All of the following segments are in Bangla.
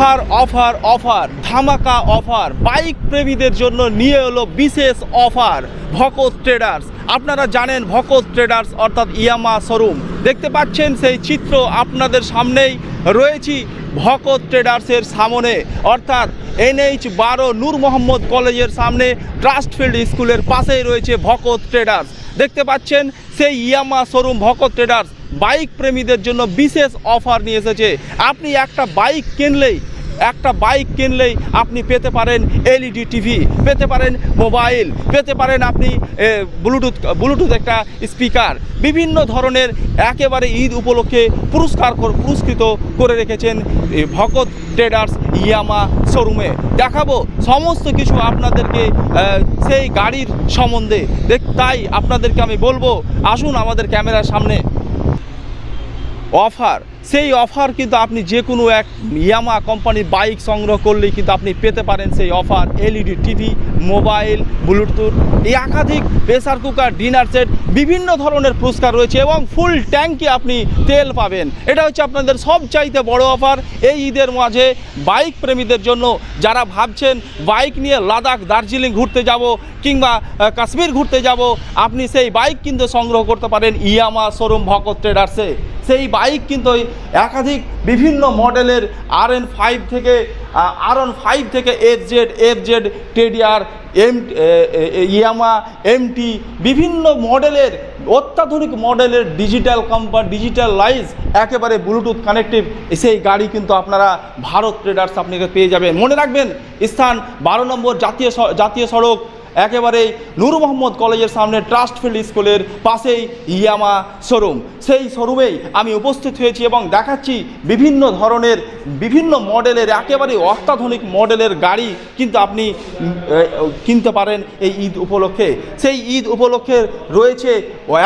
অফার অফার অফার, ধামাকা অফার, বাইক প্রেমীদের জন্য নিয়ে এলো বিশেষ অফার, ভকত ট্রেডার্স আপনারা জানেন ভকত ট্রেডার্স অর্থাৎ ইয়ামা শোরুম। দেখতে পাচ্ছেন সেই চিত্র আপনাদের সামনেই রয়েছি ভকত ট্রেডার্সের সামনে। অর্থাৎ এনএইচ বারো নূর মোহাম্মদ কলেজের সামনে ট্রাস্টফিল্ড স্কুলের পাশেই রয়েছে ভকত ট্রেডার্স দেখতে পাচ্ছেন সেই Yamaha showroom Bhakat traders bike প্রেমীদের জন্য বিশেষ অফার নিয়ে এসেছে। আপনি একটা বাইক কিনলেই একটা বাইক কিনলেই আপনি পেতে পারেন এলইডি টিভি, পেতে পারেন মোবাইল, পেতে পারেন আপনি ব্লুটুথ ব্লুটুথ একটা স্পিকার। বিভিন্ন ধরনের একেবারে ঈদ উপলক্ষে পুরস্কার কর- পুরস্কৃত করে রেখেছেন ভকত ট্রেডার্স ইয়ামা শোরুমে। দেখাবো সমস্ত কিছু আপনাদেরকে সেই গাড়ির সম্বন্ধে। দেখ, তাই আপনাদেরকে আমি বলব, আসুন আমাদের ক্যামেরার সামনে। অফার। সেই অফার কিন্তু আপনি যে কোনো এক ইয়ামা কোম্পানির বাইক সংগ্রহ করলেই কিন্তু আপনি পেতে পারেন সেই offer LED TV mobile Bluetooth এই একাধিক প্রেসার কুকার ডিনার সেট বিভিন্ন ধরনের পুরস্কার রয়েছে এবং ফুল ট্যাঙ্কি আপনি তেল পাবেন। এটা হচ্ছে আপনাদের সবচাইতে বড় অফার এই ঈদের মাঝে বাইক প্রেমীদের জন্য যারা ভাবছেন বাইক নিয়ে লাদাখ, দার্জিলিং ঘুরতে যাব কিংবা কাশ্মীর ঘুরতে যাব, আপনি সেই বাইক কিন্তু সংগ্রহ করতে পারেন ইয়ামা শোরুম ভকত ট্রেডার্সে সেই বাইক কিন্তু একাধিক বিভিন্ন মডেলের আর এন ফাইভ থেকে আর অন ফাইভ থেকে এফ জেড এফ জেড টেডিআর এম ইয়ামা এমটি বিভিন্ন মডেলের, অত্যাধুনিক মডেলের ডিজিটাল কম্পা ডিজিটাল লাইজ একেবারে ব্লুটুথ কানেক্টিভ সেই গাড়ি কিন্তু আপনারা ভারত ট্রেডার্স আপনাকে পেয়ে যাবেন। মনে রাখবেন, স্থান বারো নম্বর জাতীয় জাতীয় সড়ক একেবারে নূর মোহাম্মদ কলেজের সামনে ট্রাস্ট ফিল্ড স্কুলের পাশেই ইয়ামা শোরুম। সেই শোরুমেই আমি উপস্থিত হয়েছি এবং দেখাচ্ছি বিভিন্ন ধরনের, বিভিন্ন মডেলের একেবারে অত্যাধুনিক মডেলের গাড়ি কিন্তু আপনি কিনতে পারেন এই ঈদ উপলক্ষে। সেই ঈদ উপলক্ষে রয়েছে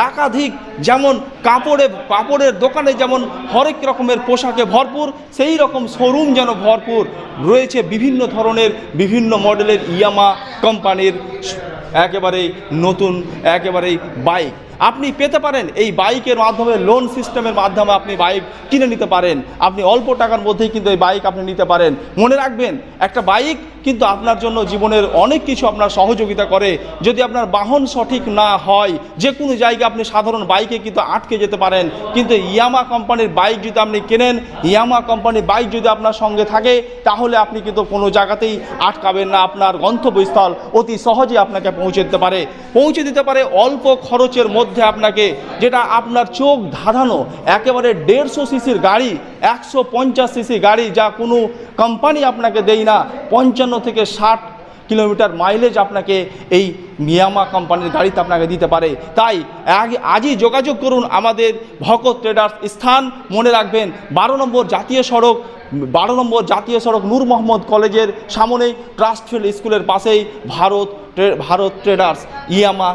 একাধিক যেমন কাপড়ে, কাপড়ের দোকানে যেমন হরেক রকমের পোশাকে ভরপুর, সেই রকম শোরুম যেন ভরপুর রয়েছে বিভিন্ন ধরনের, বিভিন্ন মডেলের ইয়ামা কোম্পানির একেবারেই নতুন একেবারেই বাইক। আপনি পেতে পারেন এই বাইকের মাধ্যমে লোন সিস্টেমের মাধ্যমে আপনি বাইক কিনে নিতে পারেন। আপনি অল্প টাকার মধ্যেই কিন্তু এই বাইক আপনি নিতে পারেন। মনে রাখবেন, একটা বাইক কিন্তু আপনার জন্য জীবনের অনেক কিছু আপনার সহযোগিতা করে। যদি আপনার বাহন সঠিক না হয়, যে কোনো জায়গায় আপনি সাধারণ বাইকে কিন্তু আটকে যেতে পারেন। কিন্তু ইয়ামা কোম্পানির বাইক যদি আপনি কেনেন, ইয়ামা কোম্পানির বাইক যদি আপনার সঙ্গে থাকে, তাহলে আপনি কিন্তু কোনো জায়গাতেই আটকাবেন না। আপনার গন্তব্যস্থল অতি সহজে আপনাকে পৌঁছে দিতে পারে। পৌঁছে দিতে পারে অল্প খরচের মধ্যে আপনাকে যেটা আপনার চোখ ধাঁধানো, একেবারে দেড়শো সিসির গাড়ি, একশো পঞ্চাশ সিসি গাড়ি যা কোনো কোম্পানি আপনাকে দেয় না, পঞ্চান্ন থেকে ষাট কিলোমিটার মাইলেজ আপনাকে এই মিয়ামা কোম্পানির গাড়িতে আপনাকে দিতে পারে। তাই আজই যোগাযোগ করুন আমাদের ভকত ট্রেডার্স স্থান, মনে রাখবেন, বারো নম্বর জাতীয় সড়ক, বারো নম্বর জাতীয় সড়ক নূর মোহাম্মদ কলেজের সামনেই ট্রাস্টফিল্ড স্কুলের পাশেই ভারত ভারত ট্রেডার্স ইয়ামা